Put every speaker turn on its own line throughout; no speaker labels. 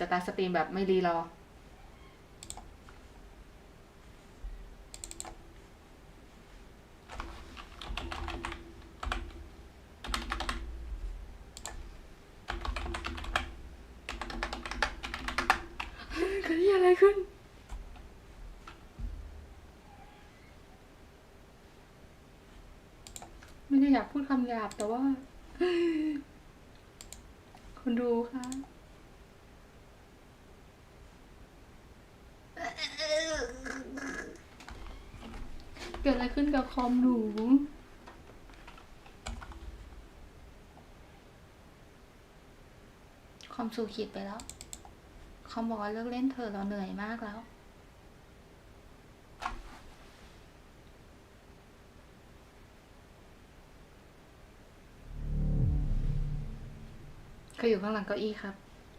สตาร์สตรีมแบบไม่รีรอ เกิดอะไรขึ้น ไม่ได้อยากพูดคำหยาบแต่ว่าคุณดูค่ะ เกิดอะไร ขึ้นกับคอมหนูคอมสู่ขีดไปแล้ว คอมบอกว่าเลิกเล่นเธอะเราเหนื่อยมากแล้วเขาอยู่ข้างหลังเก้าอี้ครับ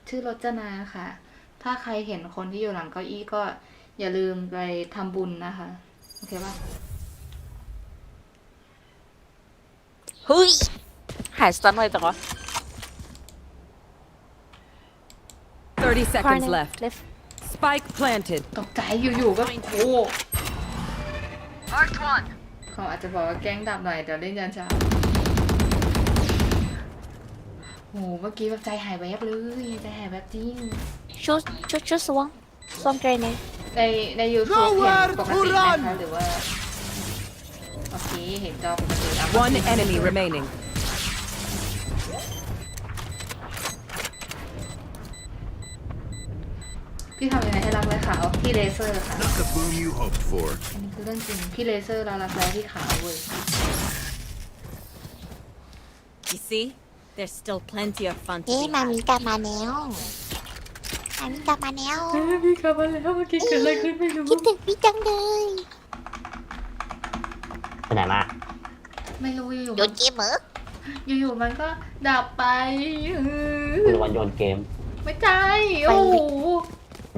ชื่อรจนาค่ะ ถ้าใครเห็นคนที่อยู่หลังเก้าอี้ก็อย่าลืมไปทำบุญนะคะ โอเคป่ะ
เฮ้ย หายสตันไว้จังวะ
30 seconds
Corner,
left.
left
Spike planted.
ตกใจอยู่ๆก็โอ้เขาอาจจะบอกว่าแกล้งดับหน่อยเดี๋ยวเล่นยันเช้าโหเมื่อกี้แบบใจหายแวบเลยใจหายแวบจริง
shoot shoot shoot swan swan grenade
ในในยูทูบเห็นปกติไหมคะหรือว่า โอเค เห็นจอปกติอะ
One enemy remaining.
พี่ทำยังไงให้รักและขาว พี่เลเซอร์ค่ะ
Not the boom you hoped for.
อันนี้คือเรื่องจริง พี่เลเซอร์เรารักแร้ที่ขาวเว้ย
You see? There's still plenty of fun to
เอ๊ะ
be
มา
had.
มีกลับมาแล้วมามีกลับมาแล้ว
พี่กลับมาแล้วเมื่อกี้เกิดอะไรขึ้นไม่รู้
คิดถึงพี่จังเลย
ไปไหนมา
ไม่รู้อยู่
โยนเกมเหรอ
ๆอยู่ๆมันก็ดับไปเออ
คุณวันโยนเกม
ไม่ใช่โอ้โห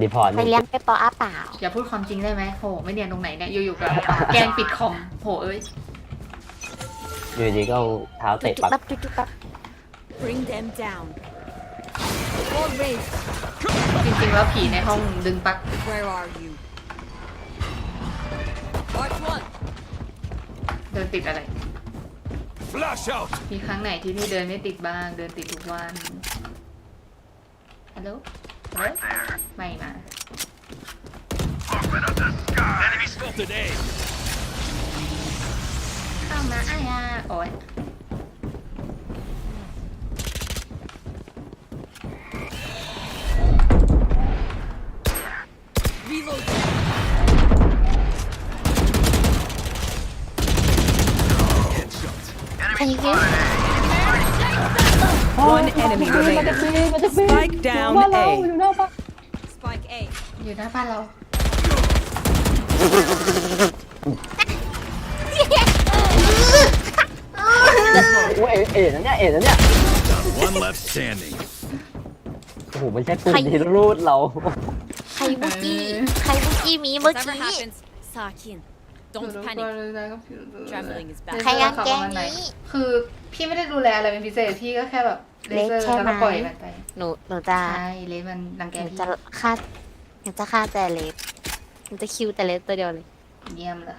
รีพอร์ต
ไปเลี้ยงไปปออาเปล่า
อย่าพูดความจริงได้ไหมโหไม่เนียนตรงไหนเนี่ยอยู่ๆกับแกล้งปิดคอมโหเอ้ย
อยู่ดีก็เอาเท้า
จุ
เตะ
ก
ปัก
ปั๊บจุกจุกปั๊บ
Bring them down. All raised.
จริงๆแล้วผีในห้องดึงปลั๊ก
Where are you? Part one.
เดินติดอะไร
Flash out!
มีครั้งไหนที่พี่เดินไม่ติดบ้าง เดินติดทุกวัน ฮัลโหลฮัลโหลไม่มา
Enemy spotted A.
เข้ามาอ้ายาโอ้ย
Can you hear
One enemy remaining. Spike down A.
Spike A.
อยู่หน้าบ้านเรา
โอ้ยเอ๋เอ๋นะเนี่ยเอ๋นะเนี่ย
One left standing.
โอ้โหไม่ใช่ปืนที่รูดเรา
ใครบุกี้ใครบุกี้มีเมื่อ
Whatever
กี้
happens, Sakin. Don't panic. Traveling is bad.
ใครยังแกล้งนี้
คือพี่ไม่ได้ดูแลอะไรเป็นพิเศษพี่ก็แค่แบบเลเซอร์
เล็กใช่
แล้ว
ไหม
ก็ปล่อยมันไป
หนูหนูจะ
ใช่เลสมันรังแก
หนู
พี่
จะฆ่าหนูจะฆ่าแต่เลสหนูจะคิวแต่เลสตัวเดียวเลย
เยี่ยมเลย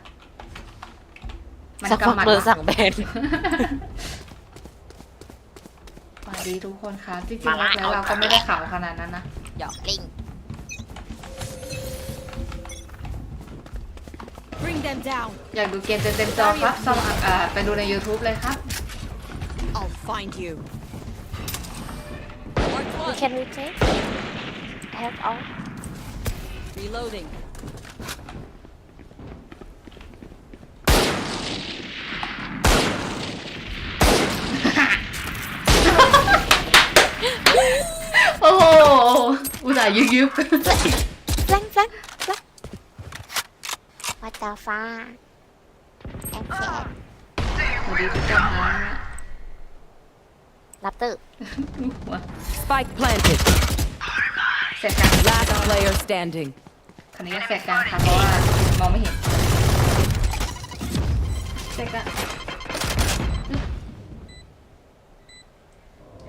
มัน
สักพัก
กำมัด
โดนสั่งแบน
สวัสดีทุกคนครับจริงๆแล้วเราก็ไม่ได้ข่าวขนาดนั้นนะ
หยอกลิง
Bring them down.
อยากดูเกมเต็มๆจอครับสมัครอ่าไปดูใน YouTube เลยครับ
I'll find you. Part
you
one.
can retake I have all
Reloading.
โอ้โหอุตส่าห์ยึกยึบ
ฟลังฟลังฟลัง วัดดาวฟ้าแอนแค
สวัสดีทุกคนฮะ
รับตึก
หัว
Spike planted.
แสกกลาง
Last player standing.
คันนี้แสกกลางค่ะเพราะว่ามองไม่เห็นแสกกลาง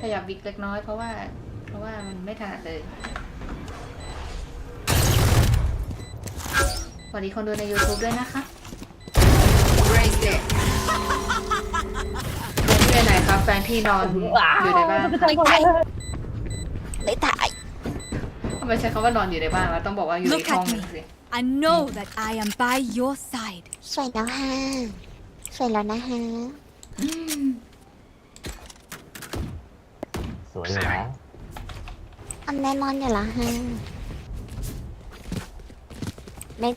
ขยับวิกเล็กน้อยเพราะว่า เพราะว่ามันไม่ถนัดเลย สวัสดีคนดูใน YouTube ด้วยนะคะเบรเกตแฟนพี่ไปไหนครับแฟนพี่นอนอยู่ในบ้านค่ะ
ไม่ตายไม่ตาย
ทำไมใช้คำว่านอนอยู่ในบ้านวะต้องบอกว่าอยู่ใน
Look
ห้
at
อง
me
สิ
I know that I am by your side.
สวยแล้วฮะสวยแล้วนะฮะ
สวยอยู่แล้ว
อันแน่นอนอยู่แล้วฮะไม่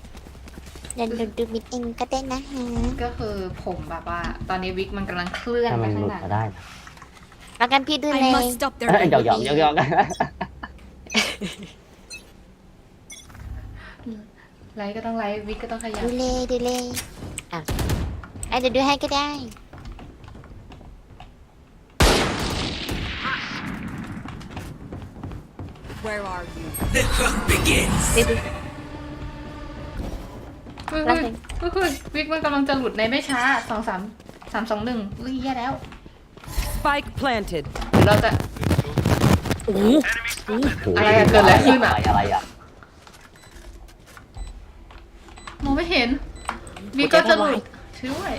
เดี๋ยวดูดูมิดเองก็ได้นะฮะ
ก็คือผมแบบว่า ตอนนี้วิกมันกำลังเคลื่อน
ถ้า
ไป
มันห
ข้าง
ลุด
หลัง
มาได้นะ
แล้วกันพี่ดูเล
I
ย
must stop their
เอ้ยหยอกหยอกหยอกหยอก
ไลฟ์ก็ต้องไลฟ์วิกก็ต้องขยั
ดู
น
เลยดูเลยอะไอะเดี๋ยวดูให้ก็ได้
Where are you?
ดูดู
เฮ้ย
แล้ว
เฮ้ย
ไง
เฮ้ยเฮ้ยวิกมันกำลังจะหลุดในไม่ช้าสองสามสามสองหนึ่งอุ้ยแย่แล้ว
Spike planted.
หรือเราจะ
โอ้โห
อะไรอะเกิดอะไรขึ้นอะ
อะไรอะ
มองไม่เห็นวิกก็จะหลุดช่วย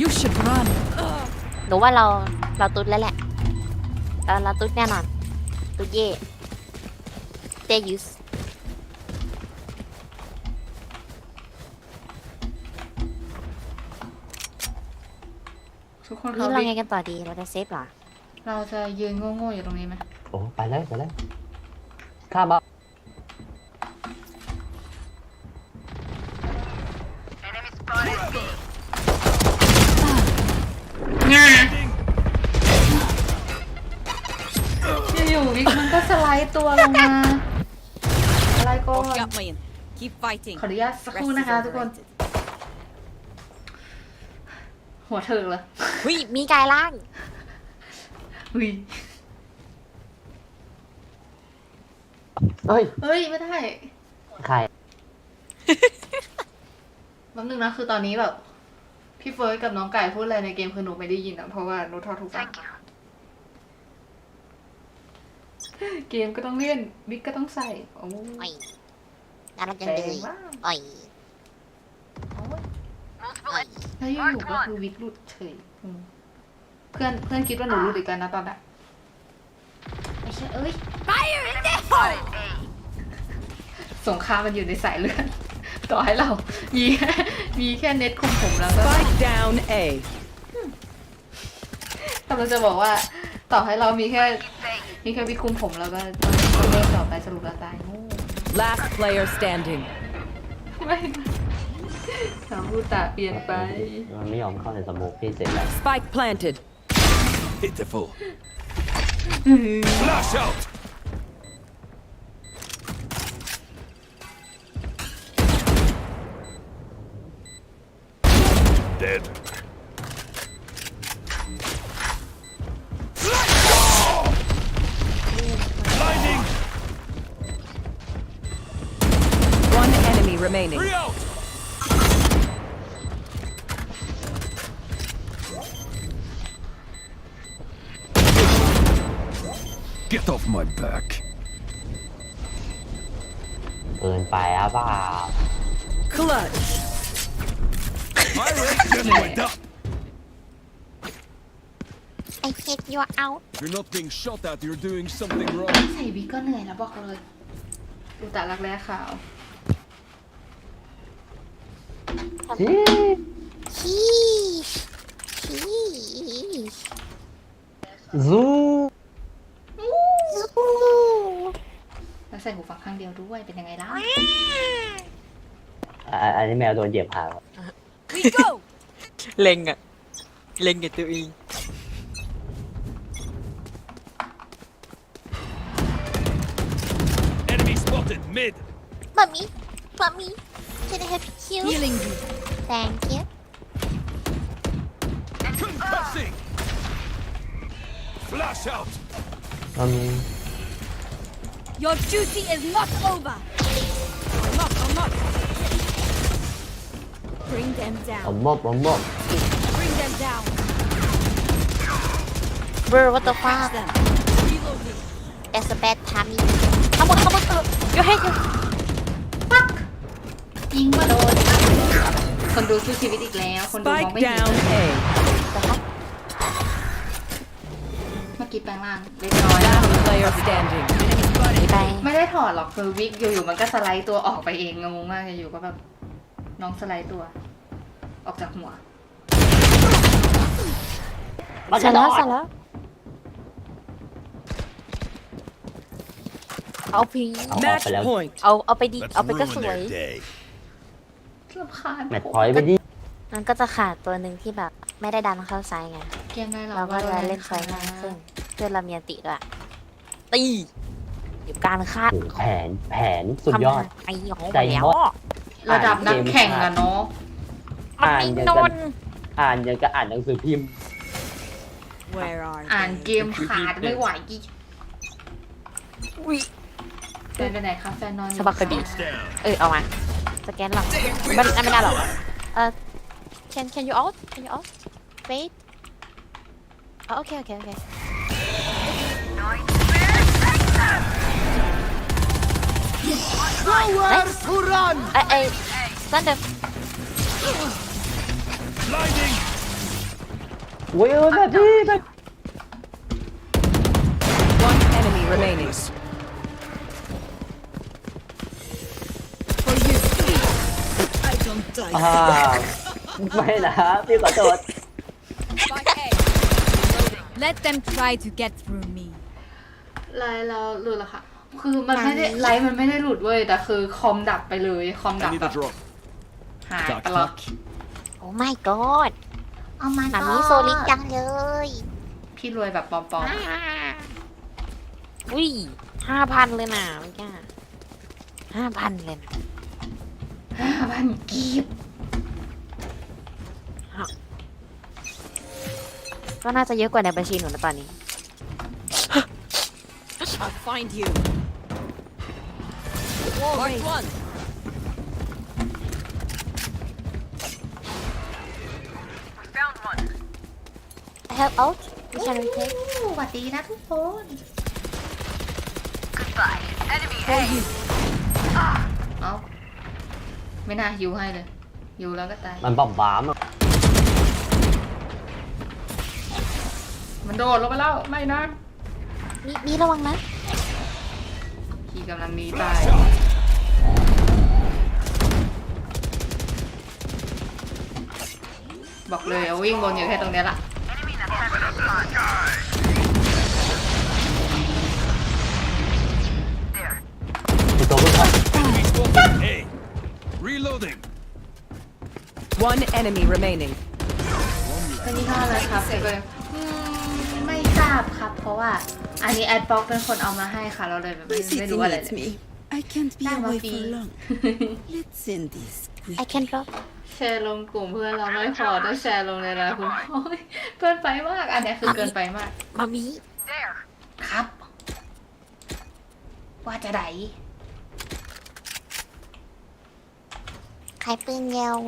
You should run.
หนูว่าเราเราตุ๊ดแล้วแหละเราเราตุ๊ดแน่นอนตุ๊ดเย่เตยุส
คน
นี่
เขา
เรา
วิก
ไงกันต่อดี เราจะเซฟเหรอ
เราจะยืนโง่ๆอยู่ตรงนี้ไหม
โอ้ไปเลยไปเลยข้ามมา
อยู่ๆวิกมันก็สไลด์ตัวลงมาอะไรก่อน
Got me in. Keep fighting.
ขออนุญาตสักครู่นะคะทุกคน หัวเธอเลย
หุยมีกายล่าง
อุ้ย
เฮ้ย
เฮ้ย ไม่ได้
ใคร
แป๊บนึงนะ คือตอนนี้แบบ พี่เฟิร์สกับน้องไก่พูดอะไรในเกมคือหนูไม่ได้ยินอะเพราะว่าหนูทอดทุกฟังเกมก็ต้องเล่นบิ๊กก็ต้องใส่ โอ้
อ่อยน่ารักจัง
แร
เล
ง
ย
มาก
อ่อย
โอ้ย
อ่อย
แล้วอยู่ๆก็คือวิกหลุดเฉยอืมเพื่อนเพื่อนคิดว่าหนูหลุดอีกกันนะตอนนั้นไอ้เชี่ยเอ้ย
Fire in the hole!
สงครามมันอยู่ในสายเลือด ต่อให้เรา มีแค่มีแค่เน็ตคุมผมแล้วก็
Spike down A.
กำลังจะบอกว่าต่อให้เรามีแค่มีแค่วิกคุมผมแล้วก็ต้องเล่นต่อไปสรุปแล้วตายโง่
Last player standing.
ไม่ คำพูดตาเปลี่ยนไป
มันไม่ยอมเข้าในสโมกพี่เสร็จแล้ว
Spike planted.
Pitiful. Flash out. Dead. off my back.
เกินไปอ่ะเปล่า
Clutch.
Pirate, just went up.
ไอเช็ดยัวเอา
If you're not being shot at, you're doing something wrong.
ใส่วิกก็เหนื่อยแล้วบอกเลยดูตาลักแร้ขาว
ชี้
ชีสชีส
ซู
ซู
ใส่หูฟังข้างเดียวด้วย เป็นยังไงล่ะ
อะอันนี้แมวโดนเหยียบหาง
We go!
เล็งอะเล็งกับตัวเอง
Enemy spotted mid.
มามีมามี can I have you
Healing you.
thank you
Concussing. Flash out.
ก็มี
Your duty is not over. Or not, or not. Bring them
ผม
down.
มอบผมมอบ
Bring them down.
bro what the fuck
Catch them. Reloading.
that's a bad timing ขโมยขโมยเออ your head your
ดูสู้ชีวิตอีกแล้ว คนดูมอง
Spike
ไม่เห็น
down A.
เมื่อกี้แปลงร่างเล็กน้อยแล้ว
Last player standing.
ไป
ไม่ได้ถอดหรอกคือวิกอยู่ๆมันก็สไลด์ตัวออกไปเองงงมากอยู่ๆก็แบบน้องสไลด์ตัว ออกจากหัว
มัน
เส
ก
ร็
ระ
จ
โด
แล้ว
ด
เสร็จแล้วเอาพี
เอาออก
Match
ไปแล้ว
point.
เอาเอาไปดี
Let's
เอาไปก็
ruin
สวย
their day.
รำคาญ
แมตช์พอยต์ไปดิ
มันก็จะขาดตัวหนึ่งที่แบบ ไม่ได้ดันเข้าไซส์ไง
เกมได้หรอ
เราก็จะเล่นไฟง่ายขึ้นเพื่อนเรามีอันติด้วยตี อยู่การคาด
โอ้โหแผนแผนสุดยอด
ไอ้หยอง
ใจ
แล้ว
มด
ระดับนักแข่งอะเนาะ
มัน
อ่าน
ไม่
ยัง
โด
กัน
น
อ่านยังก็อ่านหนังสือพิมพ์
Where are
อ่าน
they?
เกมขาดไม่ไหวอีก
วิ
แฟนไปไหนคะแฟนนอนอยู่
สะบักกระดิ่ง
ค่ะ
Down.
เออเอามาสแกนหลังไม่ไม่ได้หรอกเออ can can you out can you out wait อ๋อโอเคโอเคโอเค Nowhere to run เอ้ยเอ้ย thunder
Blinding.
โอ้ยเออแบบนี้แบบ
One enemy remaining.
I don't die.
อ่าไม่นะพี่ขอโทษ
Spike A. Let them try to get through me.
ไลน์เราหลุดแล้ว ค่ะคือมันไม่ได้ไลน์มันไม่ได้หลุดเว้ยแต่คือคอมดับไปเลยคอมดั
I
บ
need
แบ
a
บ
drop.
หาย
Talk,
ตลอด
talk.
โอ้ my god
เอามา
หมามีโซลิงจังเลย
พี่รวยแบบปลอม
อุ้ยห้าพันเลยนะเมื่อกี้ห้าพันเลยนะ
ๆห้าพันกีบ
ก็น่าจะเยอะกว่าในบัญชีหนูนะตอนนี้
I'll find you. Mark one.
I have out you can retake
สวัสดีนะทุกคนเอาไม่น่าฮิวให้เลยฮิวแล้วก็ตาย
มันบอมบ้ามอะ
มันโดดลงไปแล้ว ไม่นะ
นี่นี่ระวังนะ
ขี่กำลังหนีตาย บอกเลยเอาวิ่งบนอยู่แค่ตรงเนี้ยละ
มีตัวเพิ่งเข้า
Enemy spotted. A. Reloading.
One enemy remaining.
อันนี้ห้าอะไรครับเซเบอร์อืมไม่ทราบครับ เพราะว่า อันนี้แอดบ็อกเป็นคนเอามาให้ค่ะ เราเลยแบบไม่
My
ไม่
city
รู้อะไร
needs
เลย
me. I can't be
ได้มา
away
ฟรี
for long. Let's end this quick.
I can drop
แช ร์ลงกลุ่มเพื่อนเราไม่พอต้องแชร์ลงในไลน์คุณโอ้ยเกินไปมากอันเนี้ยคือเกินไปมาก
มามี
ครับ ว่าจะไหน
ใครปืนเยาว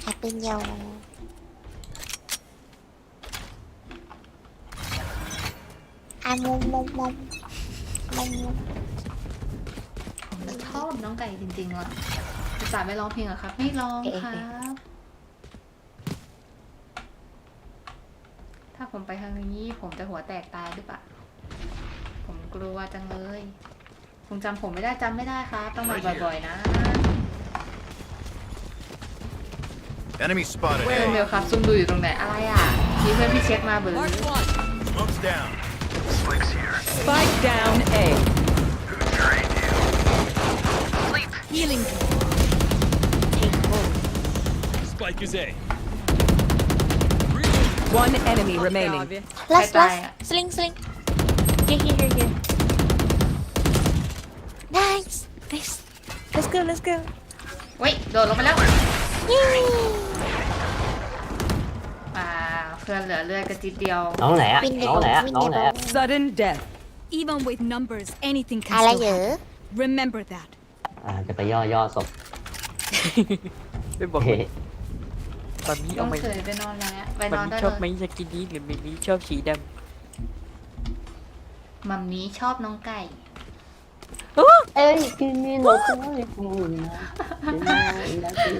ใครปืนเยาวอะมุมมุมมุมมุมมุม
ผมชอบน้องไก่จริงๆว่ะ ภาษาห์ไม่ร้องเพลงเหรอครับ ไม่ร้องครับ ถ้าผมไปทางนี้ ผมจะหัวแตกตายหรือเปล่า ผมกลัวจังเลยคงจำผมไม่ได้จำไม่ได้ครับ ต้องมาบ่อยๆนะ
Enemy spotted.
เพื่อนเมลครับซุ่มดูอยู่ตรงไหนอะไรอะมีเพื่อนพี่เช็คมาเบอร์
Mark one.
Smoke's down.
Spike down A.
Healing.
Spike is A. Reloading.
One enemy remaining.
last
ใครตาย
last
อะ
sling sling here here here here nice nice let's go let's go
เว้ยโดดลงไปแล้ว
Yay!
อ่าเพื่อนเหลือเลือดกระจิตเดียว
น้องไหนอะ
วินเด
น้องไหนอะ
วิน
น้อ
เด
งไหน
บ
อะ
Sudden death.
Even with numbers, anything
อะไร
can
เหร
still
อ
happen. Remember that.
อ่าจะไปย่อย่อศพ
ไม่บอก
เฮ้
มันมี
ต้
เอา
อง
ไหม
เคยไปนอนแล้วไป
มัน
นอน
มี
ได้
ชอบไหม
เลย
สกินนี้หรือมันมีชอบสีด
มัมนี้ชอบน้องไก่
เอ้ยกินนี่โนโต้ยกูนะกินนี่นะกิน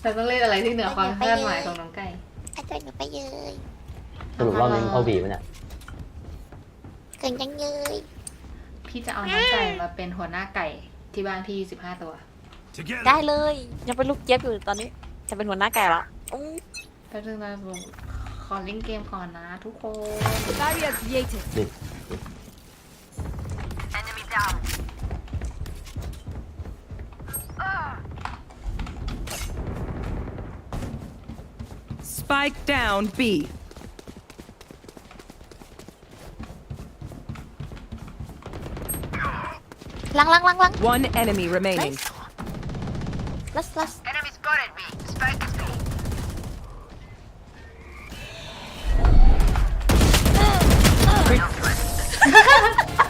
แต่ต้องเล่นอะไรที่เหนือความคาดหมายของน้องไก่
อาจารย์หนูไปเยย
สรุปรอบนี้มึงเข้าบีปะเนี่ย
เกินจังเยย
พี่จะเอาน้องไก่มาเป็นหัวหน้าไก่ที่บ้านพี่สิบห้าตัว
Together.
ได้เลย ยังเป็นลูกเจี๊ยบอยู่ตอนนี้จะเป็นหัวหน้าไก่ละอู้
แป๊บนึงนะผมขอเล่นเกมก่อนนะทุกคน
Barrier created.
ดิ
Spike down B.
ลังลังลังลัง
One enemy remaining.
ลัสลัส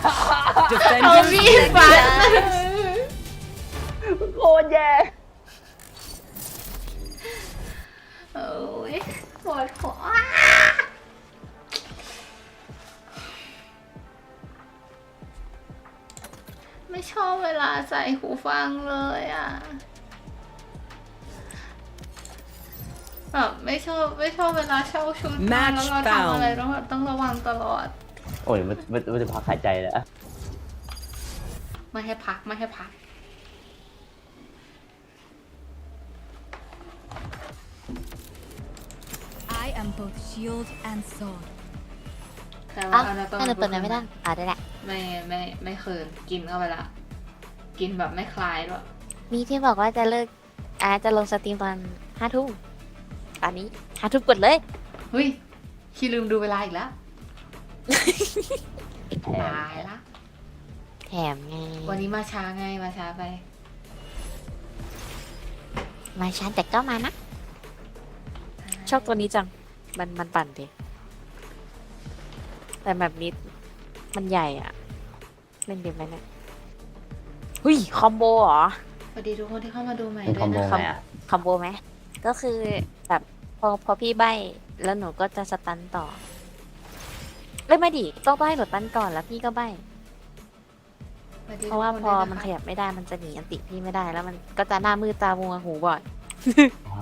เอา
Defenders
มีดฟัน
โคตรแย่
โอ้ยปวดหัวไม่ชอบเวลาใส่หูฟังเลยอะ แบบไม่ชอบไม่ชอบเวลาเช่าชุดมา
Match
แล้วเราทำอะไร
found
ต้องต้องระวังตลอด
โอ้ยมันมันมันจะพักหายใจเลยอะ
ไม่ให้พักไม่ให้พัก
I am both shield and sword.
แต่
อะ
ว่าอันนั้นต้อง
ให้หนูเปิดหน่อยไม่ได้อะได้แหละ
ไม่ไม่ไม่เคินกินเข้าไปละ กินแบบไม่คลายด้วย
มีที่บอกว่าจะเลิกอ่าจะลงสตรีมตอนห้าทุ่ม ตอนนี้ห้าทุ่มกดเลย
เฮ้ยคีลืมดูเวลาอีกแล้ว
แถม
ตายละ
แถมไง
วันนี้มาช้าไงมาช้าไป
มาชันแต่ก็มานะ ชอบตัวนี้จัง มันมันปั่นดิแต่แบบนี้มันใหญ่อะเล่นดีไหมเนี่ยหุยคอมโบเหรอ
สวัสดีทุกคนที่เข้ามาดูใหม่
เป็น
ด้
คอ
ว
ม
ย
โบ
นะ
ไห
คะ
มอะ
คอมโบไหมก็คือแบบพ อพอพี่ใบแล้วหนูก็จะสตันต่อเอ้ยไม่ดิต้องต้องให้หนูตันก่อนแล้วพี่ก็ใบ
สวัสดี
เพราะว่า
ทุก
พอ
คด้วยะคะ
มันขยับไม่ได้มันจะหนีอันติพี่ไม่ได้แล้วมันก็จะหน้ามืดตามัวหูบอด
อ๋อ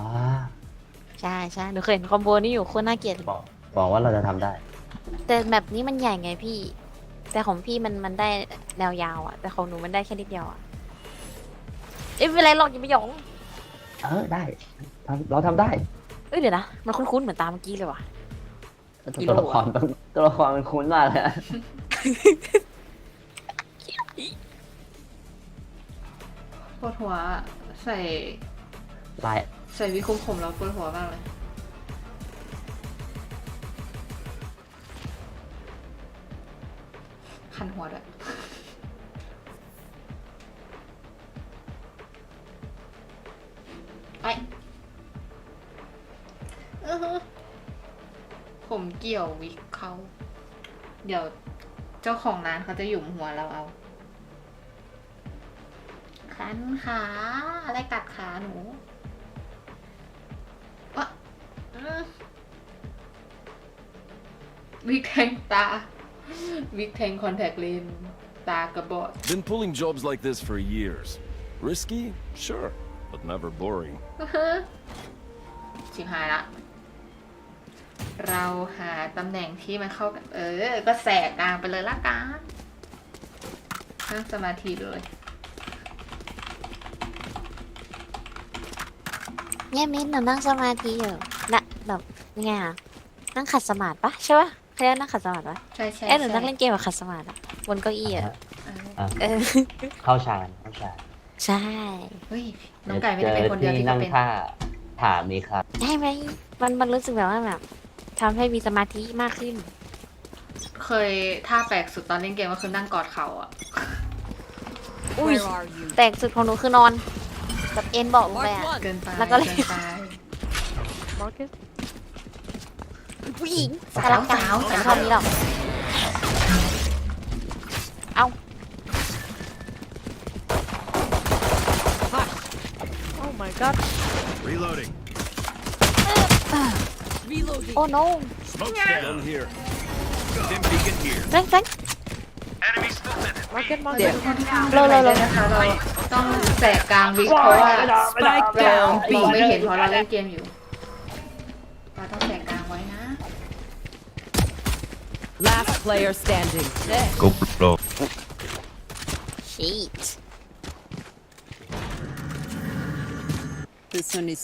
ใช่ใช่หนูเคยเห็นคอมโบนี้อยู่โคตรน่าเกลียด
บอกบอกว่าเราจะทำได้
แต่แบบนี้มันใหญ่ไงพี่ แต่ของพี่มันมันได้แนวยาวอะแต่ของหนูมันได้แค่นิดเดียวอะเอ้ยไม่เป็นไรหรอกอย่าไปหยอง
เออได้ทำเราทำได้
เอ้ยเดี๋ยวนะ มันคุ้นๆเหมือนตามเมื่อกี้เลยว่ะกิโล
ตัวละครต้องตัวละครมันคุ้นมากเลยอะ
ปวดหัวใส่
ลาย
ใส่วิกคุมผมแล้วปวดหัวมากเลย คันหัวด้วย กี่ยววิกเขาเดี๋ยวเจ้าของร้านเขาจะหยุมหัวเราเอาคันขาอะไรกัดขาหนูวะอื้อวิกแทงตาวิกแทงคอนแทคเลนส์ตากระบอด
Been pulling jobs like this for years. Risky? Sure. But never boring.
ชิบหายละ เราหาตำแหน่งที่มันเข้ากันเออ ก็แสกกลางไปเลยละกันนั่งสมาธิเลย
เนี่ยเม้นหนูนั่งสมาธิอยู่นะแบบยังไงอะนั่งขัดสมาธิปะใช่ปะเขาเรียกว่านั่งขัดสมาธิปะ
ใช่ใช่
เอ๊ะหนู
ใช่
นั่งเล่นเกมแบบขัดสมาธิอะบนเก้าอี้อะ
เออ
อะ
เออ
เข้าฌานเข้าฌาน
ใช่
เฮ้ยน้องไก่ไม่ได้เป็นคนเดียวที่
นั่
จะ
ง
เป็น
ท่าถามนี้ครับ
ได้ไหมมันมันรู้สึกแบบว่าแบบ ทำให้มีสมาธิมากขึ้น
เคยท่าแปลกสุดตอนเล่นเกมก็คือนั่งกอดเข่าอะ
อุ้ย
Where are you?
แตกสุดของหนูคือนอนแบบเอ็นบอกลงไป
Mark
อะ
one.
เกินไป
แล้วก็เลย
เกินไป
Marcus
ผู้หญิงกำลังสาวแต่ไม่เท่านี้หรอก เอา
Oh my god
Reloading.
Reloading.
โอ้ no
Done here.
'em.
เ Smoke's
down.
ออ
Done here.
Dim beacon here.
Flank, flank.
Market,
เรา
market.
จะค่อนข้าง
โลโลโล
ไปนะคะเราต้องแสกกลางวิกเพราะว่า
Spike
เรา
down
มอง
B.
ไม่เห็นเพราะเราเล่นเกมอยู่เราต้องแสกกลางไว้นะ
Last player standing.
Go blow.
Shit.
This one is